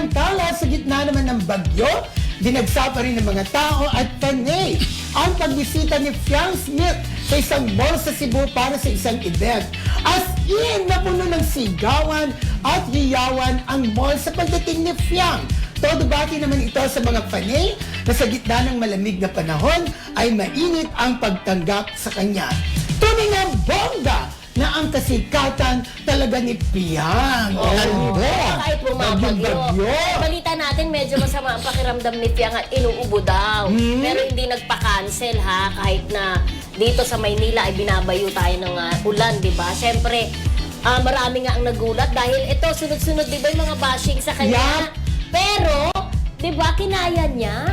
Samantala, sa gitna naman ng bagyo, dinagsa pa rin ng mga tao at panay ang pagbisita ni Fiang Smith sa isang mall sa Cebu para sa isang event. As in, napuno ng sigawan at hiyawan ang mall sa pagdating ni Fiang. Todo bati naman ito sa mga panay na sa gitna ng malamig na panahon ay mainit ang pagtanggap sa kanya. Tunay nga ang kasikatan talaga ni Piang. Oo. Ganda. Kaya kahit bumabagyo. Balita natin, medyo masama ang pakiramdam ni Piang at inuubo daw. Hmm? Pero hindi nagpa-cancel ha, kahit na dito sa Maynila ay binabayo tayo ng ah, ulan, di ba? Siyempre, ah, marami nga ang nagulat dahil ito, sunod-sunod, di ba yung mga bashing sa kanya? Yup. Pero, di ba, kinaya niya.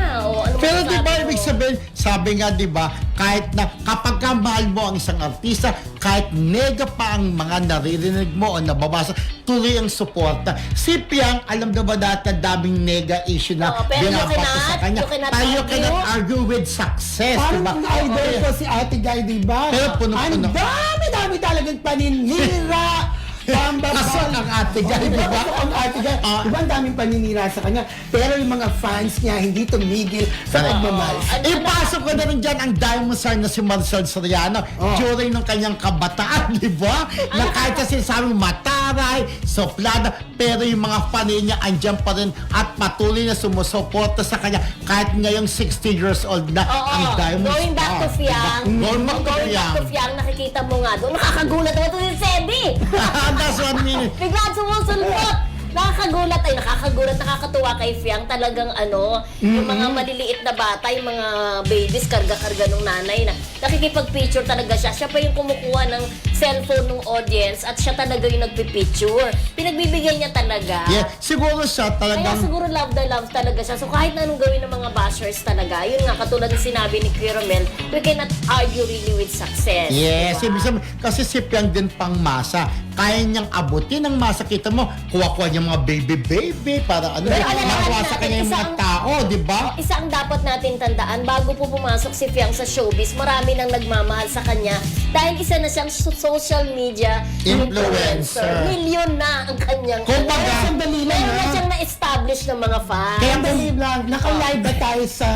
Sabihin, sabi nga di ba, kahit na kapag ka mahal mo ang isang artista, kahit nega pa ang mga naririnig mo o nababasa, tuloy ang suporta. Si Piang, alam na ba dati ang daming nega issue na binabato cannot- sa kanya. you cannot Tayo argue. cannot argue with success, di Parang ba? ang idol ko si Ate Guy, di ba? Pero puno-puno. Ang dami-dami talagang paninira. Pambabal. Pasok ang Ate Guy, di ba? Ang Ate Guy. Ah. Di ba ang daming paninira sa kanya? Pero yung mga fans niya hindi tumigil sa Correct. pagmamahal. Ano- Ipasok ko na rin dyan ang diamond star na si Marcel Soriano during ng kanyang kabataan, di ba? Na kahit na sinasabi mataray, soplada, pero yung mga fan niya andyan pa rin at patuloy na sumusuporta sa kanya kahit ngayong 60 years old na Oo, ang diamond going back to Fiang. Diba? Going back to Going Fiang. back to Fiang, nakikita mo nga doon. Nakakagulat naman ito si Sebi. That's one minute. Biglaan sumusulpot. Nakakagulat ay nakakagulat, nakakatuwa kay Fiang. Talagang ano, yung mga maliliit na bata, yung mga babies, karga-karga ng nanay na nakikipag-picture talaga siya. Siya pa yung kumukuha ng cellphone ng audience at siya talaga yung nagpipicture. Pinagbibigay niya talaga. Yeah, siguro siya Kaya talagang siguro love na love talaga siya. So kahit na anong gawin ng mga bashers talaga, yun nga, katulad ng sinabi ni Kuya Romel, we cannot argue really with success. Yes, Diba? ibig sabihin, kasi si Piang din pang masa. Kaya niyang abutin ang masa. Kita mo, kuha-kuha niya mga baby-baby para ano, Pero alam natin, sa kanya yung mga tao, di ba? Isa ang dapat natin tandaan, bago po pumasok si Fiang sa showbiz, marami nang nagmamahal sa kanya dahil isa na siyang so- social media Influencer. Million na ang kanyang Kumbaga, ano. sandali lang, Meron na ha? siyang na-establish ng mga fans. Kaya dali lang, naka-live ba tayo sa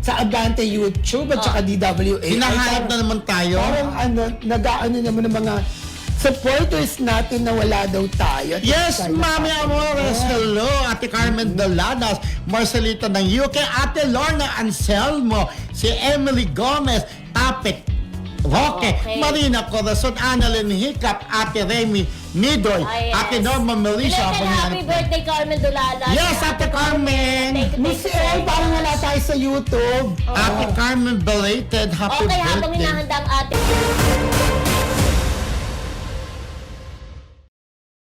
sa Abante YouTube at saka DWA? Hinahanap na naman tayo. Parang ano, nag-ano naman ng mga supporters natin na wala daw tayo. At Yes, tayo Mami napapanood. Amores, hello. Ate Carmen Doladas, Marcelita ng UK, Ate Lorna Anselmo, si Emily Gomez, Tapet, Roque, Okay. Marina Corazon, Annalyn Hiccup, Ate Remy Nidoy, Ay, yes. Ate Norma Melissa. Belated happy birthday, Carmen Dolala. Yes, Ate Carmen. Thank you, Miss thank you so El, parang much. wala tayo sa YouTube. Ate Carmen belated happy Okay, habang birthday. hinahanda ang ating